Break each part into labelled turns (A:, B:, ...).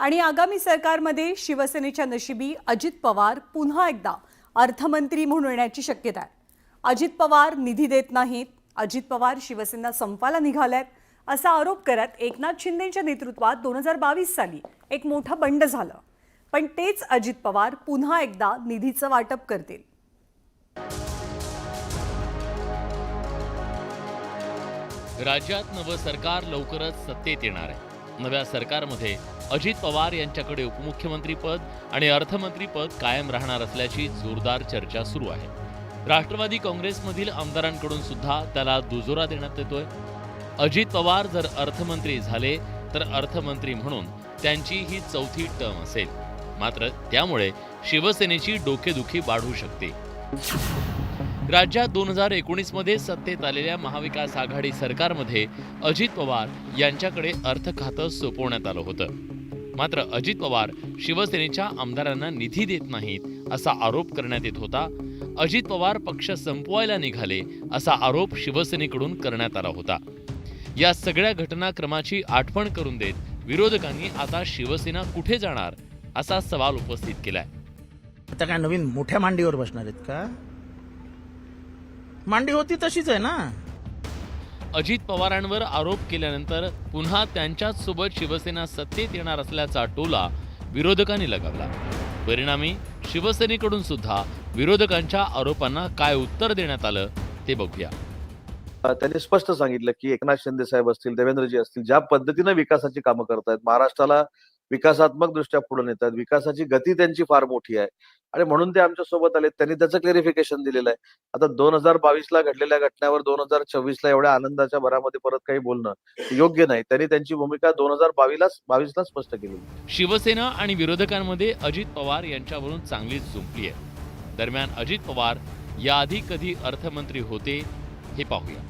A: आणि आगामी सरकारमध्ये शिवसेनेच्या नशिबी अजित पवार पुन्हा एकदा अर्थमंत्री म्हणून येण्याची शक्यता आहे. अजित पवार निधी देत नाहीत. अजित पवार शिवसेना संपाला निघाल्यात. असा आरोप करत एकनाथ शिंदेच्या नेतृत्वात दोन हजार बावीस साली एक मोठं बंड झालं. पण तेच अजित पवार पुन्हा एकदा निधीचं वाटप करतील.
B: राज्यात नवं सरकार लवकरच सत्तेत येणार आहे. नव्या सरकारमध्ये अजित पवार यांच्याकडे उपमुख्यमंत्रीपद आणि अर्थमंत्रीपद कायम राहणार असल्याची जोरदार चर्चा सुरू आहे. राष्ट्रवादी काँग्रेसमधील आमदारांकडून सुद्धा त्याला दुजोरा देण्यात येतोय. अजित पवार जर अर्थमंत्री झाले तर अर्थमंत्री म्हणून त्यांची ही चौथी टर्म असेल. मात्र त्यामुळे शिवसेनेची डोकेदुखी वाढू शकते. राज्यात दोन हजार एकोणीसमध्ये सत्तेत आलेल्या महाविकास आघाडी सरकारमध्ये अजित पवार यांच्याकडे अर्थ खातं सोपवण्यात आलं होतं. मात्र अजित पवार शिवसेनेच्या आमदारांना निधी देत नाहीत असा आरोप करण्यात येत होता. अजित पवार पक्ष संपवायला निघाले असा आरोप शिवसेनेकडून करण्यात आला होता. या सगळ्या घटनाक्रमाची आठवण करून देत विरोधकांनी आता शिवसेना कुठे जाणार असा सवाल उपस्थित केलाय.
C: आता काय नवीन मोठ्या मांडीवर बसणार आहेत का? मांडी होती तशीच आहे ना?
B: अजित पवारांवर आरोप केल्यानंतर पुन्हा त्यांच्याच सोबत शिवसेना सत्तेत येणार असल्याचा टोला विरोधकांनी लगावला. परिणामी शिवसेनेकडून सुद्धा विरोधकांच्या आरोपांना काय उत्तर देण्यात आलं ते बघूया.
D: त्यांनी स्पष्ट सांगितलं की एकनाथ शिंदे साहेब असतील देवेंद्रजी असतील ज्या पद्धतीनं विकासाची कामं करतायत महाराष्ट्राला विकासात्मक दृष्ट्या पुढे नेतात विकासाची गती त्यांची फार मोठी आहे. आणि म्हणून ते आमच्यासोबत आले त्यांनी त्याचं क्लेरिफिकेशन दिलेलं आहे. आता दोन हजार बावीस ला घडलेल्या घटनेवर दोन हजार चोवीस ला एवढ्या आनंदाच्या भरामध्ये परत काही बोलणं योग्य नाही. त्यांनी त्यांची भूमिका दोन हजार बावीसला बावीसला स्पष्ट केली.
B: शिवसेना आणि विरोधकांमध्ये अजित पवार यांच्यावरून चांगलीच जुंपली आहे. दरम्यान अजित पवार याआधी कधी अर्थमंत्री होते हे पाहूया.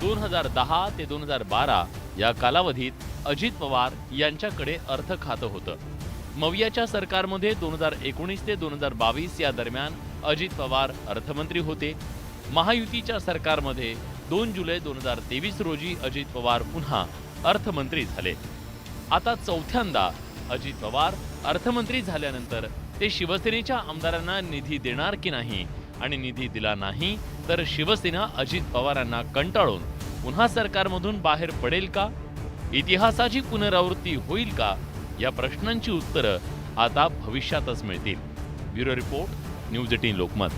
B: दोन हजार दहा ते दोन हजार बारा या कालावधीत अजित पवार यांच्याकडे अर्थ खातं होतं. मवियाच्या सरकारमध्ये दोन हजार एकोणीस ते दोन हजार बावीस या दरम्यान अजित पवार अर्थमंत्री होते. महायुतीच्या सरकारमध्ये दोन जुलै दोन हजार तेवीस रोजी अजित पवार पुन्हा अर्थमंत्री झाले. आता चौथ्यांदा अजित पवार अर्थमंत्री झाल्यानंतर ते शिवसेनेच्या आमदारांना निधी देणार की नाही? आणि निधी दिला नाही तर शिवसेना अजित पवारांना कंटाळून पुन्हा सरकारमधून बाहेर पडेल का? इतिहासाची पुनरावृत्ती होईल का? या प्रश्नांची उत्तरं आता भविष्यातच मिळतील. Bureau report news eighteen Lokmat.